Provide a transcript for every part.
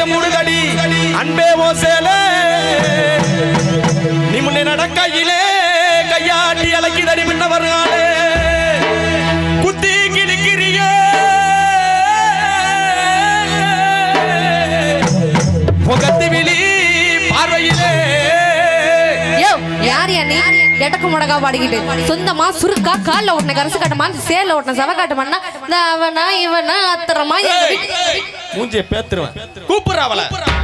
ಐದ ಮುಳುಗಡಿ ಅನ್ಬೆ ಓಸೇಲೆ ನಿಮ್ಮನೆ ನಡಕ್ಕ ಇಲೇ ಕೈಯಾಟಿ ಅಲಕಿದಡಿ ಬಿಟ್ಟವರು முடக்கு முடக்கா பாடிக்கிட்டு. சொந்தமா சுருக்கா காலில் ஓட்டின கரசு காட்டமா சேல ஓட்டின சவ காட்டமான்னா அவனா இவனா அத்தரமா மூஞ்சிய பேத்துருவேன். கூப்பிடுற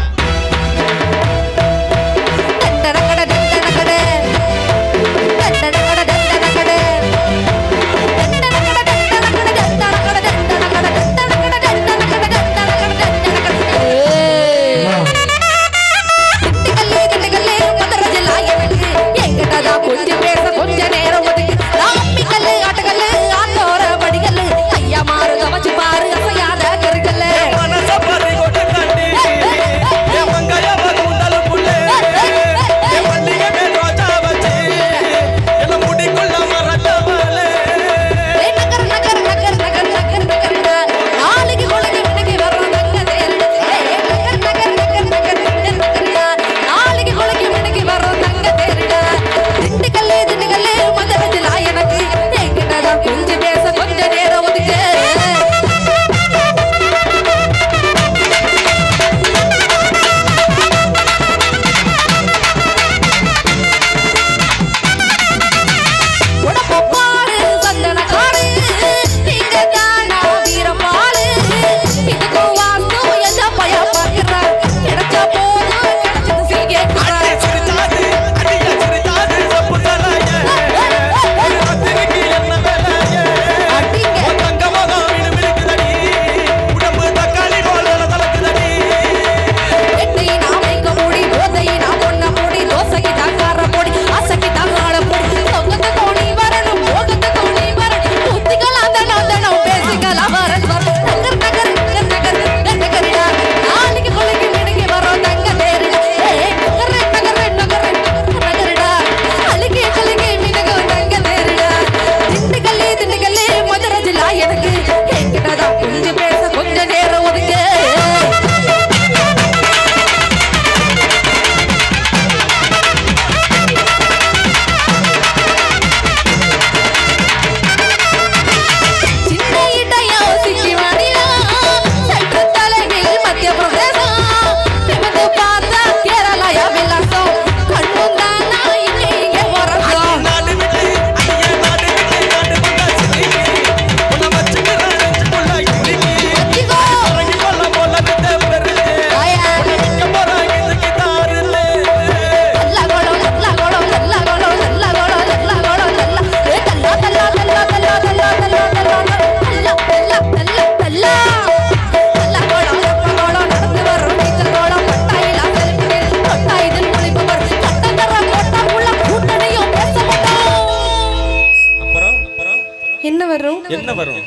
என்ன வரும்? என்ன வரும்?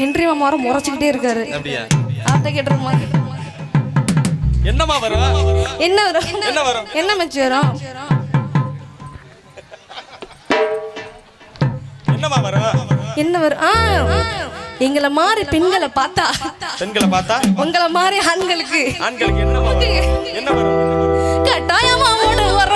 ஹென்றி மாமா வர முறைச்சிக்கிட்டே இருக்காரு. என்னமா வரும்? என்ன வரும்? என்ன வரும்? என்ன மச்சி வரும்? என்னமா வரும்? என்ன வரும்? எங்களை மாதிரி பெண்களை பார்த்தா. பெண்களை பார்த்தா? உங்களை மாதிரி ஆண்களுக்கு. ஆண்களுக்கு என்ன என்ன வரும்? கட்டாயமா ஓடு வர